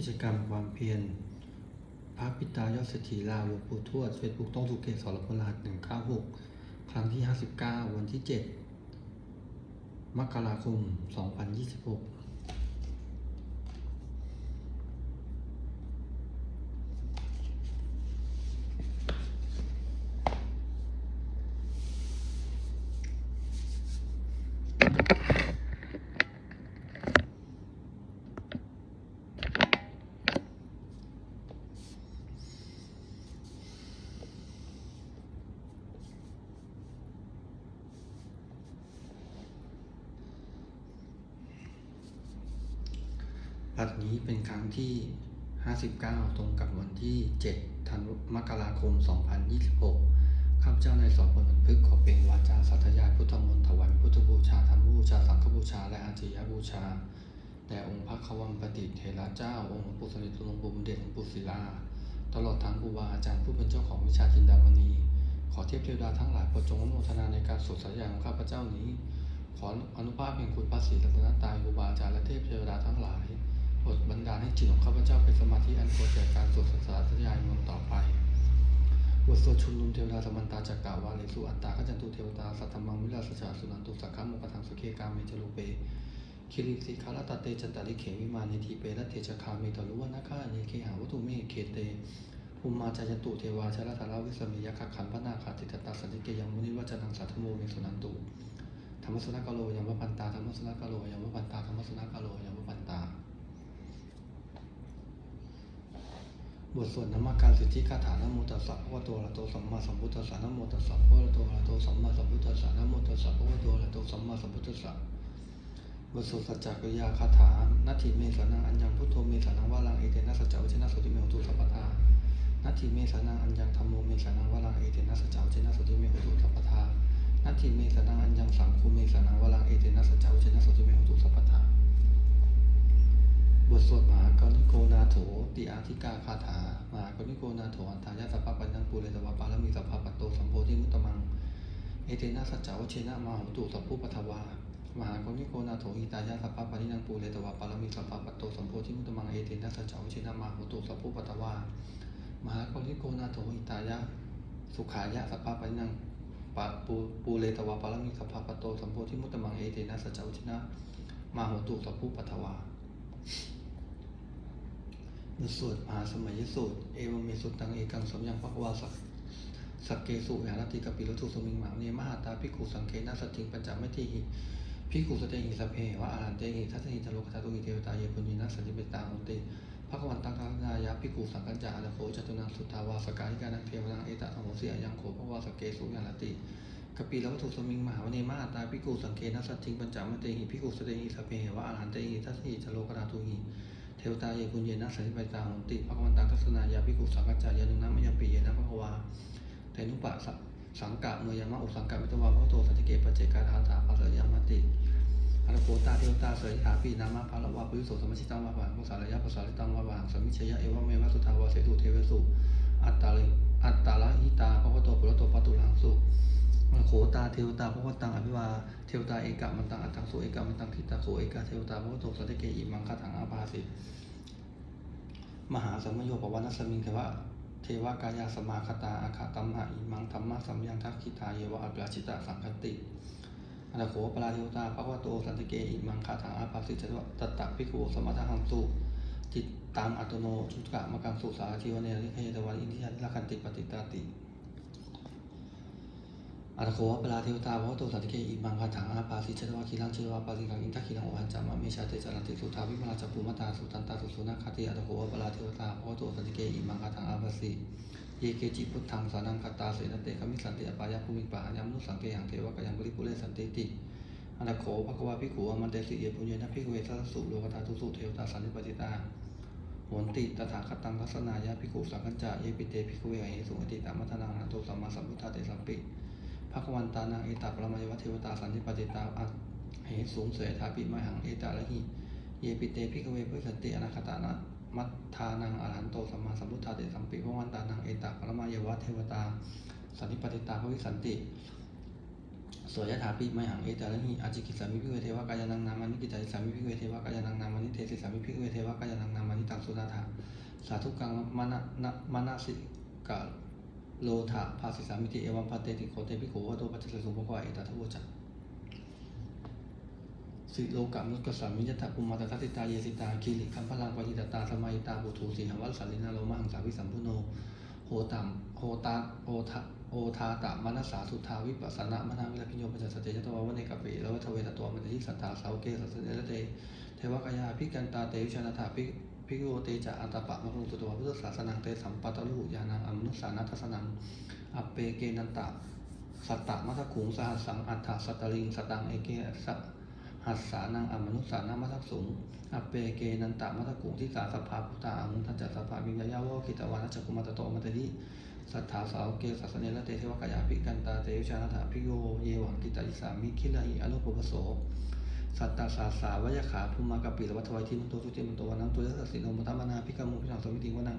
กิจกรรมความเพียรพระปิตายอดเศรษฐีลาวหลวงปู่ทวดเฟซบุ๊กต้องสุเกศสรพลรหัสหนึ่งเก้าหกครั้งที่ห้าสิบเก้าวันที่เจ็ดมกราคมสองพันยี่สิบหก บัดนี้เป็นครั้งที่ 59 ตรงกับวันที่ 7 ธันวมกราคม 2026 ข้าพเจ้านายสอนผลบันพึกขอเป็นวาจาสัตยายพุทธมนต์ถวายพุทธบูชาธรรมบูชา สังฆบูชา และอาจิยบูชาแด่องค์พระควัมปติเถระเจ้า องค์หลวงปู่สนิทหลวงปู่บุญเดชหลวงปู่ศิลา ตลอดทางครูบาอาจารย์ผู้เป็นเจ้าของวิชาจินดามณี ขอเทพเทวดาทั้งหลายโปรดจงอนุโมทนาในการสวดสัตยาของข้าพเจ้านี้ ขออนุภาพแห่งคุณพระศรีรัตนตรัยครูบาอาจารย์และเทพเทวดาทั้งหลาย ดบันดาลให้จิตของข้าพเจ้าเป็นสมาธิอันควรแก่การสวดสัตยายมนต์ต่อไปบทสวดชุมนุมเทวดาสมันตาจักกาวาเลสุอัตตาขจันตุเทวดาสัทธมังวิลาสชาสุนันตุสักขะโมกทังสุเคกาเมจโลเปคิริสิคาลตาเตจันตาลิเขวิมานิทีเปรัตเทจคาเมตลุวนาคาเนเคหาวัตุเมเคเตภูมิมาจายันตุเทวาชลธาราวิสเมยคักขันพนาคาติตตาสันติเกยังมุนิวัจนังสัทโมเมสุนันตุธรรมสุนักโลยังวพันตาธรรมสุนักโลยังวพันตาธรรมสุนักโลยังวพันตา บทสวดนมัการสิทธิคาถานโมตัสสะภะคะวะโตอะระโตสัมมาสัมพุทธัสสะนะโมตัสสะภะคะวะโตอะระโตสัมมาสัมพุทธัสสะนะโมตัสสะภะคะวะโตอะระโตสัมมาสัมพุทธัสสะบทสวดสัจจกิยาคาถานาทีเมสานังอัญญังพุทโธเมสานังวาลังเอเตนะสัจจวัชนะสุติเมหุตุสัพพทานาทีเมสานังอัญญังธัมโมเมสานังวาลังเอเตนะสัจจวัชนะสุติเมหุตุสัพพทานาทีเมสานังอัญญังสังคูเมสานังวาลังเอเตนะสัจจวัชนะสุติเมหุตุสัพพทา บทสวดมหากริโกนาโถติอาธิกาคาถามหากริโกนาโถอันทายาสัพพปัญญังปูเรตวะปาลมีสัพพปัตโตสัมโพธิมุตตมัง เอเตนะสัจจาวเชนะมาหุตุสัพพุปทวามหากริโกนาโถอิตายาสัพพปะนินังปูเรตวะปาลมีสัพพปัตโตสัมโพธิมุตตมังเอเตนะสัจจาวเชนะมาหุตุสัพพุปทวามหากริโกนาโถอิตายาสุขายะสัพพปะนินังปะปูปูเรตวะปาลมีสัพพปัตโตสัมโพธิมุตตมังเอเตนะสัจจาวเชนะมาหุตุสัพพุปทวา บทสวดมหาสมัยสูตร เอวเมสุตังเอกังสมยังพักวาสักสักเกสุยานติกปิรตุสมิงหมังเนมหาตาพิกุสังเคนะสติงปัญจไม่ทีหิพิกุสเตหิสเพวะอาหันเตหิทัศนิจโลกทัตุหิเทวตาเยปุญญินัสสันติเปตาหุติภควันตังคังนายาพิกุสังกัญจาอโคจตุนังสุทธาวาสกายิกานังเทวนังเอตะสังโหสียังโขภวาสเกสุยานติกปิลวัตถุสมิงมหาวเนมหาตาพิกุสังเคนะสติงปัญจไม่ทีหิพิกุสเตหิสเพวะอาหันเตหิทัศนิจโลกทัตุหิ เทวตาเยปุญเยนะสันติปตาหนติภควันตังทัศนายาภิกุสังกัจจายานุนะมยมปีเยนะภควาเทนุปะสะสังกะเมยามะอุสังกะมิตวาพระโตสันติเกปเจกาทาตาภาสยามติอรโคตาเทวตาเสยถาปีนามะภาลวะปุริโสสมชิตังวะวางภาษาระยะภาษาลิตังวะวางสมิชยะเอวะเมวะสุทาวาเสตุเทวสุอัตตาลิอัตตาละหิตาภะวะโตปุระโตปัตุลังสุ โขตาเทวตาพระวตังอภิวาเทวตาเอกะมันตังอัตตังโสเอกะมันตังทิตาโขเอกะเทวตาพระวตสันติเกอิมังคาถังอาภาสิมหาสัมโยปวันัสมิงเทวะเทวกายาสมาคตาอาคาตัมหะอิมังธรรมะสัมยังทักขิตาเยวะอัปราชิตาสังคติอนาโขปราเทวตาภะวโตสันติเกอิมังคาถังอาภาสิจตตตะภิกุสมัทหังสุจิตตังอัตโนชุกะมะกังสุสาทิวเนริเคยตวันอินทิยาลักขันติปฏิตาติ อัตโขปลาเทวตาพระโตสัตเกอิมังคาถังอาปาสิชตวะคีรังเชตวะปาสิกังอินทักขีรังโอหันจามะเมชาเตจารติสุทาวิมลาจัปปุมตาสุตันตาสุสุนาคาติอัตโขปลาเทวตาพระโตสัตเกอิมังคาถังอาปาสิเยเกจิพุทธังสานังคตาเสนเตคมิสันติอปายาภูมิปะหัญญมนุสังเกหังเทวะกยังบริปุเรสันติติอัตโขภควาภิกขุอมันเตสิเยปุญเยนะภิกุเวทัสสุโลกตาทุสุเทวตาสันติปติตาโหนติตถาคตังทัศนายาภิกขุสังกัญจาเยปิเตภิกขุเวเหสุอติตามัทนังนันโตสัมมาสัมพุทธาเตสัมปิ ภควันตานังเอตาปรมัยวเทวตาสันติปติตาอัเหสูงเสยทาปิมหังเอตาละหิเยปิเตภิกขุเวพุทธติอนาคตานะมัทธานังอรหันโตสัมมาสัมพุทธาเตสัมปิภควันตานังเอตาปรมัยวเทวตาสันติปติตาภวิสันติสวยถาปิมหังเอตาละหิอาจิกิสามิภิกขุเวเทวะกายนังนามานิกิจาริสามิภิกขุเวเทวะกายนังนามานิเทสิสามิภิกขุเวเทวะกายนังนามานิตังสุนาถาสาธุกังมนะนะมนะสิกา โลธาภาสิสามิติเอวัมพันเตติโคเตปิโขวะโตปัจจสสุภควาเอตทัพโวจักสิโลกามุตกสามิยตาปุมาตทัตติตาเยสิตาคีริคัมพลังปยิตตาสมัยตาบุถูสีหวัสสาลินาโลมังสาวิสัมพุโนโหตัมโหตาโอทาโอทาตามนัสสาสุทาวิปัสสนามนาวิลพิญโยปัจจสเตยตวาวเนกเปแล้ววัทเวตตัวมันติสัตตาสาวเกสัสเนรเตเทวกายาพิกันตาเตวิชนาถาพิ พิโยเตจะอัตตปะมะรุตุตัวพุทธศาสนังเตสัมปัตตลุยานังอมนุสานัทสนังอเปเกนันตะสัตตะมัทขุงสหัสสังอัฏฐสัตตลิงสตังเอเกสัหัสสานังอมนุสานามัทสุงอเปเกนันตามัทกุงทิสาสภาพุตาอังทัจจสภาวิญญาญาวคิตวานัจกุมัตโตมัตติสัทธาสาวเกสัสเนละเตเทวกายาภิกันตาเตวิชานาถาภิโยเยวังกิตาอิสามิคิลาหิอนุปปโส สัตตาสาสาวยขาภูมากปิลวัตวัยทิมันโตสุติมันโตวันนังตัวยัสสิโนมุตมนาภิกามุพิสังสมิติวนัง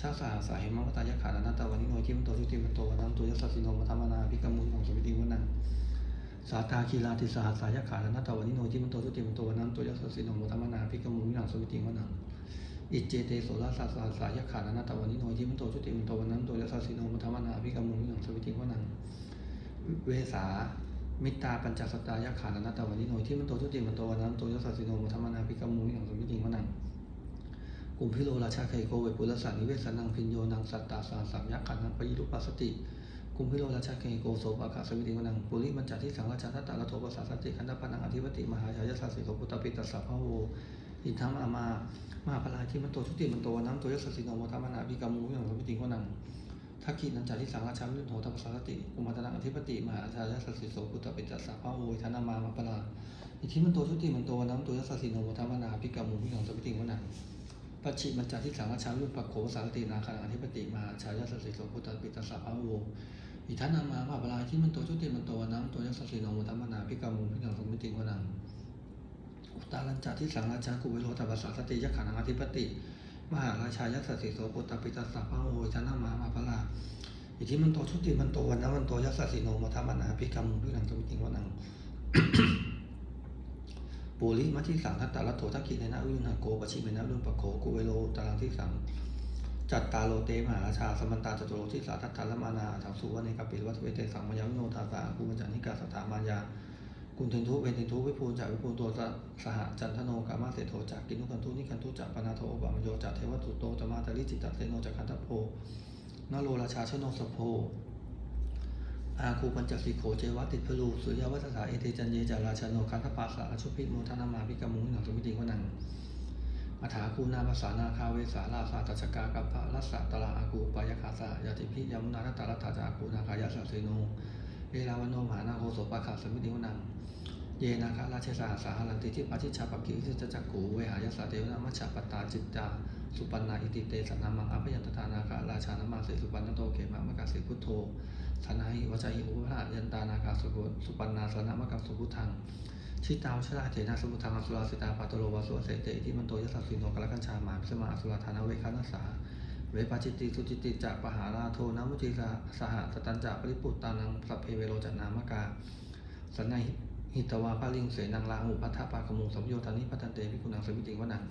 ชาสาสาเหมังวตายขานาตาวันิโนทิมันโตสุติมันโตวันนังตัวยัสสิโนมุตมนาภิกามุพิสังสมิติวนังสาตาคีลาติสหัสายขาลนาตาวันิโนจิมันโตสุติมันโตวันนั้นตัวยัสสิโนมุตมนาภิกามุมิหลังสวิติงวนังอิเจเตโสราสาสหัสายขาลนาตาวันิโนจิมันโตสุติมันโตวันนั้นตัวยัสสิโนมุตมนาภิกามุมิหลังสวิติงวนังเวสา มิตาปัญจสตายขาลนตาวนิโนจิมันโตสุติมันโตวันนั้นโตัวยัสสิโนมุตมนาภิกมุมิหลังสวิติงวนังกลุ่มพิโรราชาไคโกเวปุรสานิเวสนังพิญโยนังสัตตาสาสัมยักขันังปยิรุปัสสติกลุ่มพิโรราชาเกโกโสปากาสวิติวนังปุริมันจัที่สังราชาทัตตาลโทปัสสสติขันธปนังอธิปติมหาชายสัสสิโสปุตตปิตัสสะพะโวอินทัมอามา มหาพลายที่มันโตชุติมันโตวันนั้นโตัวยัสสิโนโมทัมนาภิกามุอย่างสวิติวนัง ทักขีนันจัที่สังราชาวิรุณโหตปัสสาสติกุมาตนังอธิปติมหาชายสัสสิโสปุตตปิตัสสะพะโวอินามามหาพลาอิทิมันโตชุติมันโตวันนั้นตัวยัสสิโนโมทัมนาภิกามุอย่างสวิติวนังปัจฉิมันจัที่สังราชาวิรุณปักโขสารตินาคาอธิปติมหาชายสัสสิโสปุตตปิตัสสะพะโวยอิทันามามาปลายที่มันโตชุติมันโตนนังตัวยักษ์สีโนมุตมนาพิกามุพิกังสมิติวนังอุตตาลัญจาที่สังราชากุเวโรตัสสะสติยักขานังอธิปติ มหาราชายักษ์สีโสปุตตปิตัสสะพะโออิทันามามาปลาอิที่มันโตชุติมันโตวันนังมันโตยักษ์สีโนมุตมนาพิกามุพิกังสมิติวนังปุริมัชชิสังทัตตาลโถทักขิเนนะวิรุณหโกปชิเมนะรุ่นปะโขกุเวโรตาลังที่สังจัตตาโลเตมหาราชาสมันตาจตุโรทิสาทัตถาลมานาถังสุวรรณกปิลวัตเวเตสังมยาวิโนทาสาภูมิจันทิกาสถามายา กุณเทนทุเวนเทนทุวิภูลจากวิภูลตัวสหจันทโนกามาเสโทจากกินุกันทุนิกันทุจากปนาโทอบามโยจากเทวตุโตจมาตาลิจิตตเสโนจากคันทโพนโรราชาชโนสโพอาคูปัญจสิโขเจวะติพลูสุริยวัฏสาเอเตจันเยจาราชาโนคันทปาสาชุพิโมทนามาพิกมุงหนังสมิติวนังอัฐาคูนาภาษานาคาเวสาลาสาตัชกากัปปะรัสสะตระอากูปายคาสะยาติพิยามุนาทัตตารัตถาจากูนาคายาสะเสโน เอราวันโนมหานาโคโสปะขาสมิติวนัง เยนาคาราชสาสาหันติทิปัชิชาปกิวิจจักกูเวหายาสาเทวนามัชฌปตตาจิตตาสุปันนาอิติเตสนามังอภยันตานาคาราชานามาเสสุปันนโตเขมะมะกาเสพุทโธสันหิวจายิอุปะยันตานาคาสุกุสุปันนาสนามะกังสุพุทังชิตาวชลาเถนะสมุทังอสุราสิตาปาตโลวาสุเสเตอิทิมันโตยัสสะสิโนกะละกัญชาหมาพิสมาอสุราธานาเวคานัสสา เวปาจิตติสุจิตติจะปหาราโทนามุจิสาสหสตันจะปริปุตตานังสัพเพเวโรจันนามกาสันนหิตวาปาลิงเสนังลาหุพัทธปากมุงสัมโยธานิพัตันเตภิกขุนังสมิติวนัง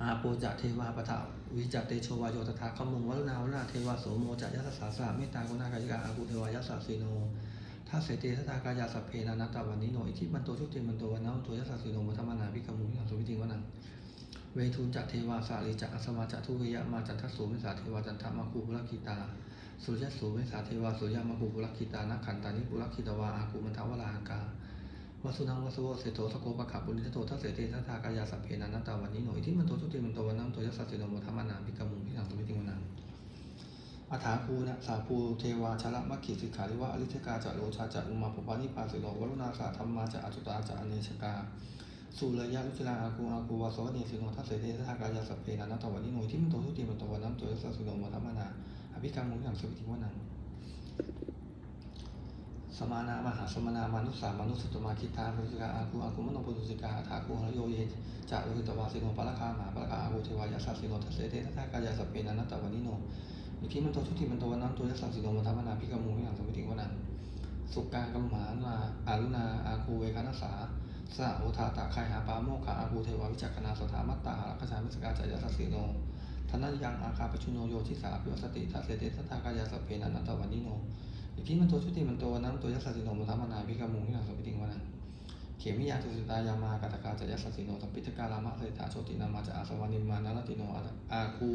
อาโปจะเทวาปะทาวิจัตเตโชวาโยตถาขมุงวัลนาวนาเทวาโสโมจะยัสสาสาเมตตากุณากายกาอาภูเทวายัสสะสีโนถ้าเสติทัตากายาสัพเพนานัตตาวันนี้โนอิทิมันโตชุติมันโตวันนั้นตัวยัสสะสิโนมุธรรมนาภิกขมุงสุวิติวนัง เวทุจัตเทวาสาลีจักอสมาจัทุเวยะมาจันทสุเมสาเทวาจันทมาคูปุรคิตา สุริยสุเมสาเทวาสุริยมาคูปุรคิตานักขันตานิปุรคิตวาอาคูมันทวราหังกาวสุนังวสุโวเสโตสโกปะขับบุญนิโตทัสเสติทัากายาสัพเพนานัตาวันนี้โนอิทิมันโตชุติมันโตวันนั้นตัวยัสสิโนมธรรมนาภิกมุงพิสังสุวิติวนังอัฐาภูนะสาภูเทวาชละมัคคิสิกขาริวะอริเทกาจะโลชาจะอุมาปปานิปาสิโลวรุณาสาธรรมาจะอจุตาจะอเนชกา สุรยะลุจลาอากูอากูวาสวเนสิโนทัสเสเททัทากายาสเพนานัตวันิโนที่มันโตทุติมันโตวันนั้นตัวยัสสะสุโนมัธรรมนาอภิกรรมุอย่างสวิติวนังสมานามหาสมานามานุสสามานุสตมาคิตาปุสิกาอากูอากูมโนปุสิกาถากูหโยเยจะโลหิตวาสิโนปะละคามาปะละคาอากูเทวายาสัสสิโนทัสเสเททัทากายาสเพนานัตวันิโนอิทธิมันโตชุติมันโตวันนั้นตัวยัสสะสิโนมัธรรมนาพิกามูอย่างสมิติวันนั้นสุกากัมหานาอารุณาอาคูเวคานัสสา สะโอทาตะไคหาปาโมขาอาภูเทวาวิจักขณาสถามัตตาหารักษามิสกาจายสัสสิโนทนันยังอาคาปชุโนโยทิสาปิวสติทัสเสเตสัทากายาสเพนันตวันนิโนอิทิมันโตชุติมันโตวันนั้นตัวยัสสิโนมุทัมมนาภิกมุงที่นาสปิติงวนังเขมิยาตุสิตายามากาตกาจายสัสสิโนสัมปิตการามะเสถาโชตินามาจะอาสวานิมานานติโนอาคู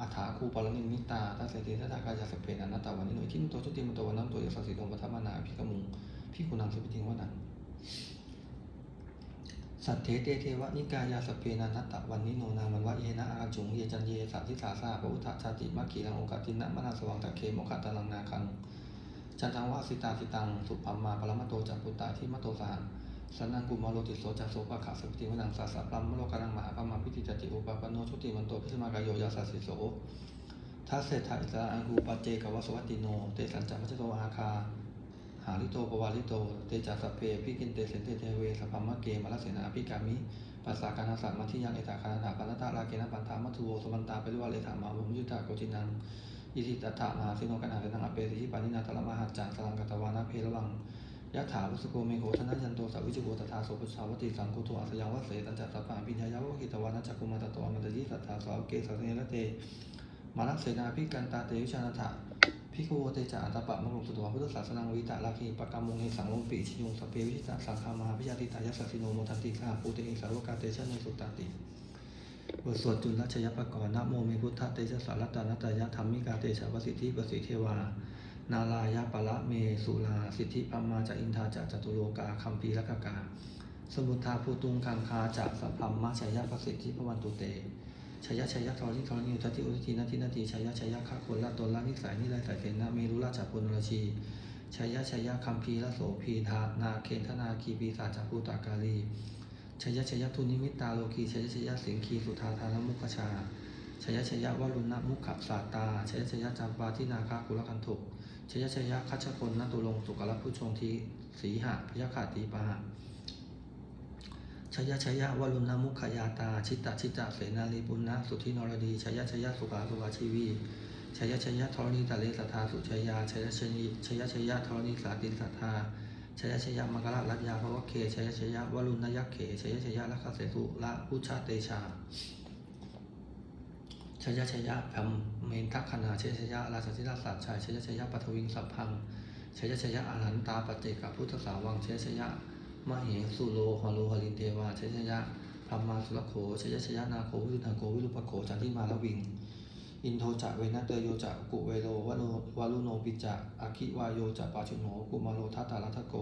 อัฏฐาคูปรนิมิตาทัสเสเตสัทากายาสเพนันตวันนิโนอิทิมันโตชุติมันโตวันนั้นตัวยัสสิโนมุทัมนาภิกมุงภิกขุนังสปิติงวนัง สัตเทเตเทวนิกายาสเพนันตตะวันนิโนนามันวะเยนะอาจุงเยจันเยสัตทิสาสาปะอุทธชาติมัคคีรังโอกาตินะมนาสวังตะเคโมขะตะลังนาคังจันทังวะสิตาสิตังสุปัมมาปรมะโตจักปุตตาที่มะโตสหังสันนังกุมารโลติโสจักโสปะขะสปิติวนังสัสะปรัมมโลกานังมหาปมาพิติจติอุปปปโนชุติมันโตพิสมากายโยยาสัสสิโสทัสเสถาอิสระอังคูปเจกวสวัตติโน เตสัญจัมัจโตอาคา หาลิโตปวาลิโต เตจัสสพเพพิกินเตเสนเตเทเวสพัมมะเกมลเสนาพิกามิปัสสาการนัสสะมัทิยังเอตาคานาปันตาลาเกนะปันธามัทุโวสมันตาไปริวาเลธามาวุมยุตตาโกจินังอิสิตตถะมหาสิโนกันหาเรนังอเปสิหิปานินาตละมหัจจาสลังกัตวานาเพระวังยะถาวุสโกเมโหทนะยันโตสัพวิจุโกตถาโสปุชาวติสังคุโตอัสยังวะเสตัญจัตตปาปิญญายาวะกิตวานะจักกุมาตโตอมันตยิสัทธาสาวเกสัสเนระเตมานัสเสนาพิกันตาเตวิชานาถะ พิกโวเตจาอัตตปะมะรุสุตวะพุทธศาสนังวิตาลาคีปะกามุงเฮสังลงปีชิยงสเพวิชิตาสังฆามาพิยาติตายัสสิโนโมทันติสาปูเตอิสาวกาเตชะเนสุตตติบทสวดจุลชยปกรณ์นโมเมพุทธเตชะสารตานัตยะธรรมิกาเตชะวสิทธิปสิเทวา นาลายะปะละเมสุลาสิทธิปัมมาจะอินทาจะจตุโลกาคัมภีรกกา สมุทธาภูตุงคังคาจะสัพพัมมะชยปสิทธิพวันตุเต ชายะชายะทอริทอรณิอุทติอุทิทีนาทินาทีชายะชายข้าคนละตนละนิสัยนิไรสายเสนาเมรุราชปุณรชีชายะชายะคัมพีละโสพีทานาเคนธนาคีปีศาจภูตากาลีชยชยทุนิมิตาโลกีชยชยสิงคีสุธาธานมุขชาชยชยวรุณมุขสาตาชยชยจำปาทินาคากุลกันถุกชยชยคัชคนนตุลงสุกลผู้ชงทีสีหะพยาขาตีปา ชยชยะวรุณมุขยาตา ชิตตชิตตเสนาลีปุณณะสุทธินรดีชยชยะสุขาสุขาชีวีชยชยะธรณีตะเลสัทธาสุชยาชยชยชยชยะธรณีสาตินสัทธาชยชยะมังคละรัตยาภวะเคชยชยะวรุณยักเขชยชยะลักขเสสุละพุชาเตชาชยชยะแผมเมนทักขณาชยชยะราชสิราสัจชัยชยชยะปัทวิงสัพพังชยชยะอาหันตาปเจกพุทธสาวังชยชยะ มาเหสุโลหโลหลินเทวาชยยะพรมาสุรโขชยชยนาโควิรุณโกวิรุปโขจันทิมาลวิง อินโทจะเวนะเตโยจะกุเวโรวโนวารุโนปิจะอคิวายโยจะปาชุโนกุมาโลทัตตาลัทโก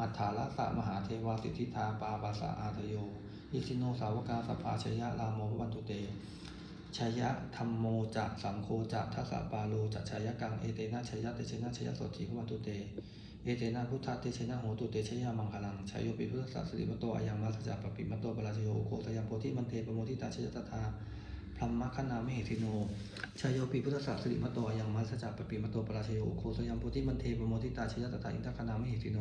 อัฏฐาลัสะมหาเทวาสิทธิธาปาปาสะอาทโย อิสิโนสาวกาสภาชยะรามโมพวันตุเตชยะธรรมโมจะสังโฆจะทัสสะปาโลจะชยะกังเอเตนะชยะเตชนะชยะโสติพวันตุเต เอเตนะพุทธะเตชนะโหตุเตชยามังคลังชายโยปิพุทธสัสสิริมโตอายังมัสสะปปิมโตปราชโยโคสยามโพธิมันเทปโมทิตาชยตถาพรหมคณามเหติโนชายโยปิพุทธสัสสิริมโตอายังมัสสะปปิมโตปราชโยโคสยามโพธิมันเทปโมทิตาชยตถาอินทคณามเหติโน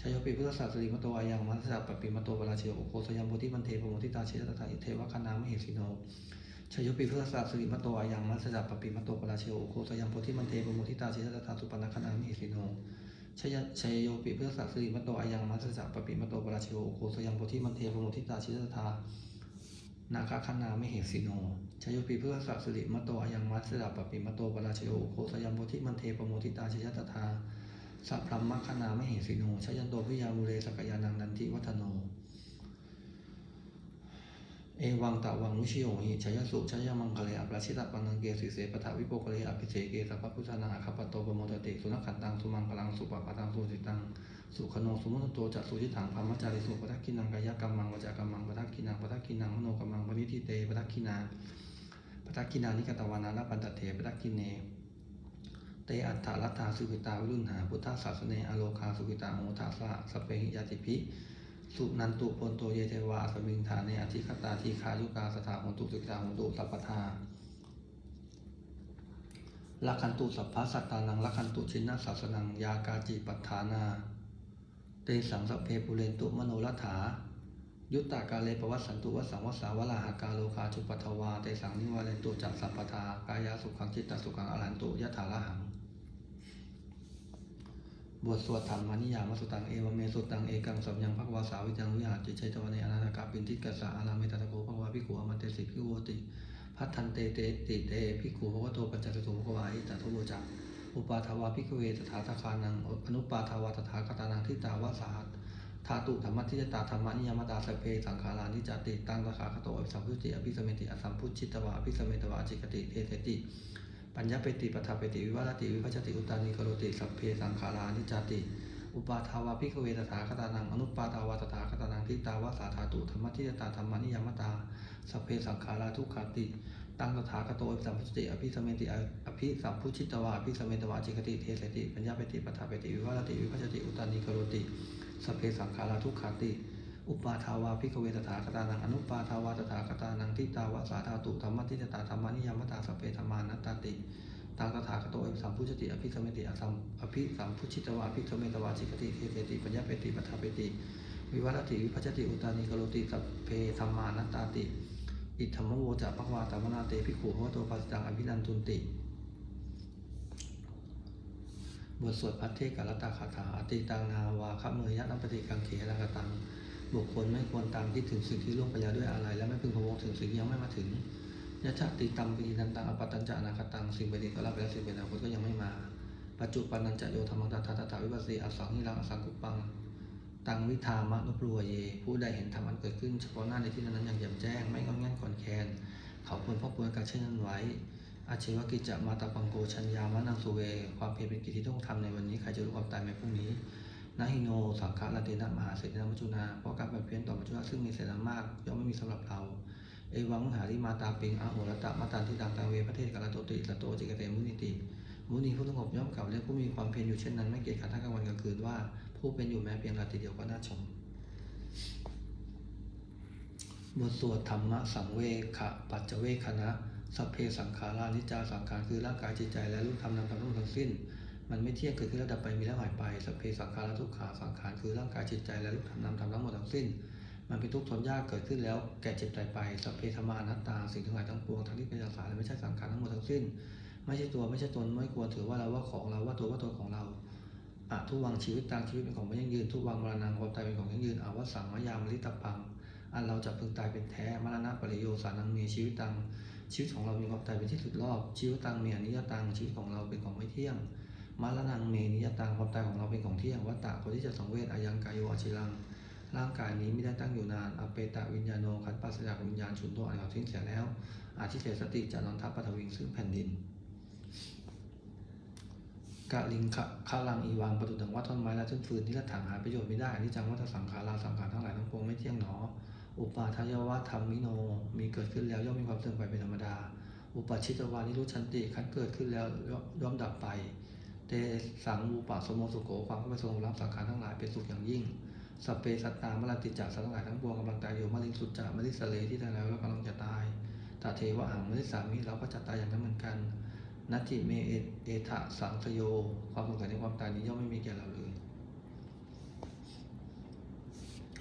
ชายโยปิพุทธสัสสิริมโตอายังมัสสะปปิมโตปราชโยโคสยามโพธิมันเทปโมทิตาชยตถาอิเทวคณามเหติโนชโยปิพุทธศาสริมโตอายังมัสสะปปิมโตปราชโอโคสยังโพธิมันเทปโมทิตาชิตตาสุปนคณามิสิโน ชยชยโยปิพุทธศาสริมโตอายังมัสสะปปิมโตปราชิโอโคสยังโพธิมันเทปโมทิตาชิตตานาคาคณาไม่เหสิโนชโยปิพุทธศาสริมโตอายังมัสสะปปิมโตปราชโอโคสยังโพธิมันเทปโมทิตาชิตตาสัพพรมมคณาไม่เหสิโนชยันโตพิยามุเรสกยานังนันทิวัฒโน เอวังตะวังมุชิโยหิชยสุชยมังคเลอปราชิตปังนังเกสิเสปทาวิโปกเลอภิเสเกสัพพุทธนาคปโตปโมตติสุนัขขันตังสุมังคลังสุปปะตังสุสิตังสุขโนสุมุตโตจักสุจิถังพรหมจาริสุปทักขินังกายกรรมังวจากรรมังปทักขินังปทักขินังมโนกรรมังปณิทิเตปทักขินาปทักขินานิกตวานาลปันตเถปทักขิเนเตอัฏฐาลัตถาสุขิตาวิรุณหาพุทธศาสเนอโลคาสุขิตาโหทาสะสเปหิยาติภิ สุนันตุปนโตเยเทวาสมิงฐานเนอธิคตาทีคายุกาสถาหนตุสุขิตาหนตุสัพพทาลักขันตุสัพพะสัตตานังลักขันตุชินนาศาสนังยากาจิปัฏฐานา เตสังสเพปุเรนตุมโนรัฐา ยุตตากาเลปวัสสันตุวสังวสาวลาหากาโลคาจุปัทวา เตสังนิวาเลนตุจักสัพพทากายาสุขังจิตตสุขังอรหันตุยะถาละหัง บทสวดธรรมานิยามสุตังเอวเมสุตังเอกังสัมยังภควาสาวิจังวิหารจิตใจตวันในอนาตกาปินทิกัสสะอารามิตตะโกภควาภิกขุอมันเตสิภิโวติพัทธันเตเตติเตภิกขุภวโตปัญจจตุภควาอิตตะทุโวจักอุปาทาวาภิกขเวตถาตคานังอนุปาทาวาตถาคตานังทิตาวาสาธาตุธรรมทิจตาธรรมานิยามตาสเพสังขารานิจติตังตถาคโตอภิสัมพุติอภิสเมติอสัมพุชิตวาอภิสเมตวาจิกติเทเสติ ปัญญาเปติปทาเปติวิวัตติวิภัชติอุตานิกโรติสัพเพสังขารานิจจติอุปาทาวาภิกเวตถาคตานังอนุปาทาวาตถาคตานังทิตาวาสาธาตุธรรมทิจตาธรรมานิยมตาสัพเพสังขาราทุกขาติตังตถาคโติสัมพุติอภิสเมติอภิสัมพุชิตวาอภิสเมตวาจิกติเทเสติปัญญาเปติปทาเปติวิวัตติวิภัชติอุตานิกโรติสัพเพสังขาราทุกขาติ อุปาทาวาภิกเวตถาคตานังอนุปาทาวาตถาคตานังทิตาวาสาธาตุธรรมทิจตาธรรมานิยามตาสเพธรรมานัตตติตังตถาคโตเอสัมพุชติอภิสมเมติอสัมอภิสัมพุชิตวาอภิสมเมตวาชิกติเทเสติปัญญาเปติปัฏฐาเปติ วิวัตติวิภัชติอุตานิกโรติสัพเพธรรมานัตตาติ อิทธรรมโวจะปะวาตามนาเตภิกขุพระโตปัสสังอภินันทุนติบทสวดพัทเทกรัตตาคาถาอติตังนาวาคเมยยะนัปฏิกังเขลกตัง บุคคลไม่ควรตามคิดถึงสิ่งที่ล่วงไปแล้วด้วยอะไร และไม่พึงพะวงถึงสิ่งที่ยังไม่มาถึงยะชะติตัมปีนันตังอปตตัญจะอนาคตังสิ่งเป็นอดีตก็รับไปแล้วสิ่งเป็นอนาคตก็ยังไม่มา ปัจจุปันนันจะโยธรรมตถาตถาวิปัสสีอสังหิรังอสังกุปังตังวิธามะนุปรัวเย ผู้ใดเห็นธรรมอันเกิดขึ้นเฉพาะหน้าในที่นั้นอย่างแจ่มแจ้ง ไม่งอนแง่นก่อนแคนเขาควรพบควรการเช่นนั้นไว้ อาชีวกิจจะมาตาปังโกชัญญามะนังสุเว ความเพียรเป็นกิจที่ต้องทำในวันนี้ใครจะรู้ความตายในพรุ่งนี้ นาหิโนสังฆะลาเตนะมหาเศรษฐนามัจุนาเพราะการบำเพ็ญต่อมัจจุราชซึ่งมีเศษมากย่อมไม่มีสำหรับเรา เอวังหาริมาตาปิงอาโหรตะมาตาทิตังตังเวประเทศกาลโตติสตโตจิกเตมุนิติ มุนีผู้สงบย่อมกล่าวเรียกผู้มีความเพียรอยู่เช่นนั้นไม่เกียจขัดทั้งกลางวันกลางคืนว่า ผู้เป็นอยู่แม้เพียงราตรีเดียวก็น่าชมบทสวดธรรมะสังเวขะปัจจเวคณะสัพเพสังขารานิจจาสังขารคือร่างกายจิตใจและรูปธรรมนามธรรมทั้งสิ้น มันไม่เที่ยงเกิดขึ้นแล้วดับไปมีแล้วหายไปสัพเพสังขารทุกขาสังขารคือร่างกายจิตใจและรูปธรรมนามธรรมทั้งหมดทั้งสิ้น มันเป็นทุกข์ทนยากเกิดขึ้นแล้วแก่เจ็บตายไปสัพเพธรรมานัตตาสิ่งทั้งหลายทั้งปวงทั้งที่เป็นสังขารและไม่ใช่สังขารทั้งหมดทั้งสิ้น ไม่ใช่ตัวไม่ใช่ตนไม่ควรถือว่าเราว่าของเราว่าตัวว่าตนของเราอะทุวังชีวิตต่างชีวิตเป็นของไม่ยั่งยืนทุวังมรณังความตายเป็นของยั่งยืนอาวสังมยามลิตปังอันเราจะพึงตายเป็นแท้มรณะปริโยสานังมีชีวิตตังชีวิตของเรามีความตายเป็นที่สุดรอบชีวิตตังมีอนิยตังชีวิตของเราเป็นของไม่เที่ยง มรณังเมนิยตังความตายของเราเป็นของเที่ยงวัตตะคนที่จะสังเวชอายังกายโยอชิรัง ร่างกายนี้ไม่ได้ตั้งอยู่นานอเปตะวิญญาโนขันปัสสจากวิญญาณฉุนตัวอันเขาทิ้งเสียแล้วอาทิเสสติจะนอนทับปฐวิงซึ่งแผ่นดินกะลิงคะคาลังอีวังประดุดังว่าท่อนไม้และต้นฟืนที่ละถังหาประโยชน์ไม่ได้อันนี้จังว่าถ้าสังขาราสังขารทั้งหลายทั้งปวงไม่เที่ยงหนอ อุปาทายวะธรรมมิโนมีเกิดขึ้นแล้วย่อมมีความเสื่อมไปเป็นธรรมดา อุปชิตวานิรุชันติขันเกิดขึ้นแล้วย่อมดับไป เตสังวูปะสมโมสุโขความเข้าไปทรงรับสังขารทั้งหลายเป็นสุขอย่างยิ่งสเพสัตตามรันติจากสัตว์ทั้งหลายทั้งปวงกำลังตายอยู่มริสุจจะมริสเลที่ตายแล้วก็กำลังจะตายตาเทวะหังมริสามิเราก็จะตายอย่างนั้นเหมือนกันนัตติเมเอเอทะสังสโย ความสงสัยในความตายนี้ย่อมไม่มีแก่เราเลย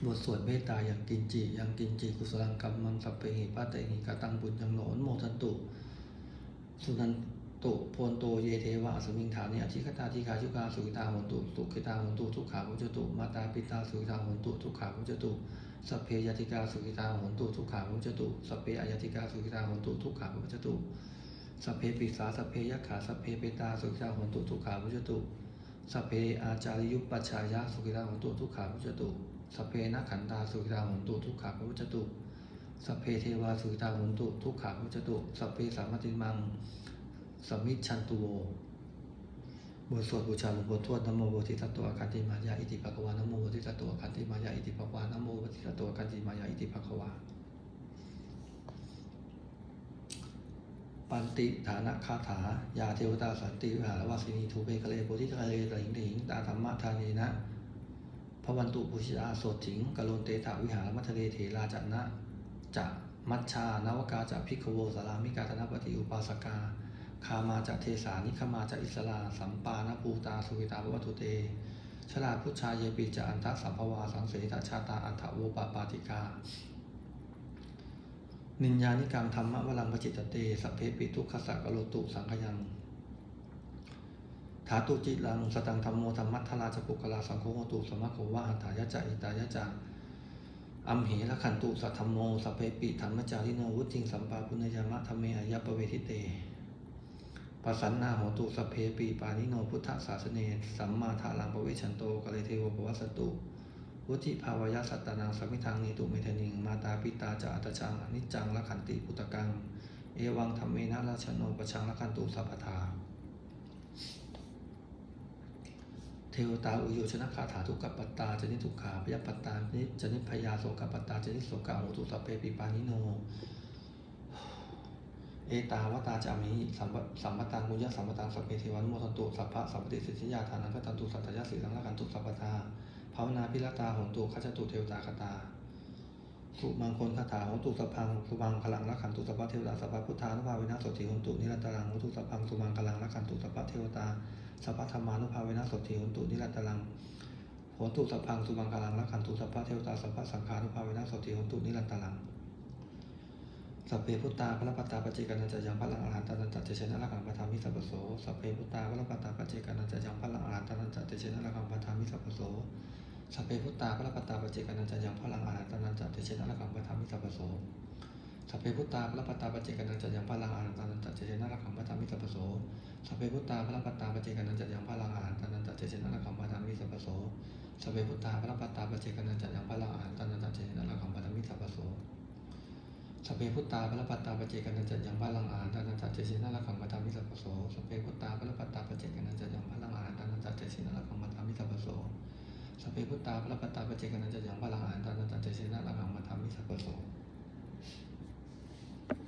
บทสวดเมตตาอย่างกินจิยังกินจิกุศลังกรรมมังสัพเพหิปะเตหิกตังบุญยังโหนนโมทันตุ สุนัน ตุโพนโตเยเทวะสมิงฐานิอธิคตาทิคาชุกาสุขิตาหนตุสุขิตาหนตุทุกขาพุจตุมาตาปิตาสุขิตาหนตุทุกขาพุจตุสัพเพยติกาสุขิตาหนตุทุกขาพุจตุสัพเพอายติกาสุขิตาหนตุทุกขาพุจตุสัพเพปิสาสัพเพยักขาสัพเพเปตาสุขิตาหนตุทุกขาพุจตุสัพเพอาจาริยุปปัชายะสุขิตาหนตุทุกขาพุจตุสัพเพนักขันตาสุขิตาหนตุทุกขาพุจตุสัพเพเทวาสุขิตาหนตุทุกขาพุจตุสัพเพสามติมัง สมิชชันตุโวบทสวดบูชาหลวงพ่อทวดนโมโบธิสัตตัวอาคันติมายาอิติภควานโมโบธิสัตตัวอาคันติมายาอิติภควานโมโบธิสัตตัวอาคันติมายาอิติภควาปันติฐานะคาถา ยาเทวตาสันติวิหารวาสินีทูเปคะเลโพธิคะเลตหิงถิงตาธรรมะทานีนะพระวันตุปุชิตาโสดถิงกะโลนเตถาวิหารมัทะเลเถราจันนะจะมัชชานวกาจะพิกโวสารามิกาธนปฏิอุปาสกา คามาจากเทสานิคมาจากอิสลา สัมปานภูตาสุวิตาวัตุเตชลาพุชชาเยปิจาอันทะสัมภวาสังเสตชาตาอันทะโวปาปาติกา นิญญานิกรรมธรรมะวลังปจิตตเตสัพเพปิทุกขสักโลตุสังขยังธาตุจิลังสตังธรรมโมธรรมัทธราชปุกลาสังโฆโตุสมะโควะหัตถายะจะอิตายะจาอัมเหระขันตุสัทธรรมโมสัพเพปิธรรมจาริโนวุติงสัมปาปุญญยามะธรรมเมอายะปะเวทิเต ปสันนาโหตุสเพปิปานิโนพุทธศาสเนสัมมาทาลังปะเวชันโตกะเลเทวปวัสสตุวุธิภาวยสัตตานังสัมมิทางเนตุเมธนิง มาตาปิตาจะอัตชังอนิจจังละขันติปุตะกัง เอวังธรรมเมนะราชโนปชังละขันตุสัพพทา เทวตาอุโยชนะคาถาทุกขปัตตาจนิทุกขาพยปัตตานิจนิพยาโสกปัตตาจนิโสกาโหตุสัพเพปิปานิโน เอตาวตาจามิสัมปสัมปตังกุญญสัมปตังสัพเพเทวานุโมทันตุสัพพะสัพพติสิทธิยาทานังกตันตุสัตตยสีสังละกันตุสัพพทาภาวนาพิรตาหนตุขจตุเทวตาคตาสุมังคลคาถาหนตุสัพพังสุมังพลังละขันตุสัพพะเทวตาสัพพะพุทธานุภาเวนะสติหนตุนิรันตรังหนตุสัพพังสุมังพลังละขันตุสัพพะเทวตาสัพพะธรรมานุภาเวนะสติหนตุนิรันตรังหนตุสัพพังสุมังพลังละขันตุสัพพะเทวตาสัพพะสังฆานุภาเวนะสติหนตุนิรันตรัง สัพเพพุตตาพระปัตตาปเจกานันจะยังพระลังอาหารตานันจะเจเชนะละกังปะทามิสัพโสสัพเพพุตตาพระปัตตาปเจกานันจะยังพระลังอาหารตานันจะเจเชนะละกังปะทามิสัพโสสัพเพพุตตาพระปัตตาปเจกานันจะยังพระลังอาหารตานันจะเจเชนะละกังปะทามิสัพโสสัพเพพุตตาพระปัตตาปเจกานันจะยังพระลังอาหารตานันจะเจเชนะละกังปะทามิสัพโสสัพเพพุตตาพระปัตตาปเจกานันจะยังพระลังอาหารตานันจะเจเชนะละกังปะทามิสัพโสสัพเพพุตตาพระปัตตาปเจกานันจะยังพระลังอาหารตานันจะเจเชนะละกังปะทามิสัพโส สพเพพุตตาพระปัตตาปเจกันนันจัยังพระลังอาหารตานันจัเจสินาละขังปทามิสัพโสสพเพพุตตาพระปัตตาปเจกันนันจัยังพระลังอาหารตานันจัเจสินาละขังปทามิสัพโสสพเพพุตตาพระปัตตาปเจกันนันจัยังพระลังอาหารตานันจัเจสินาละขังปทามิสัพโส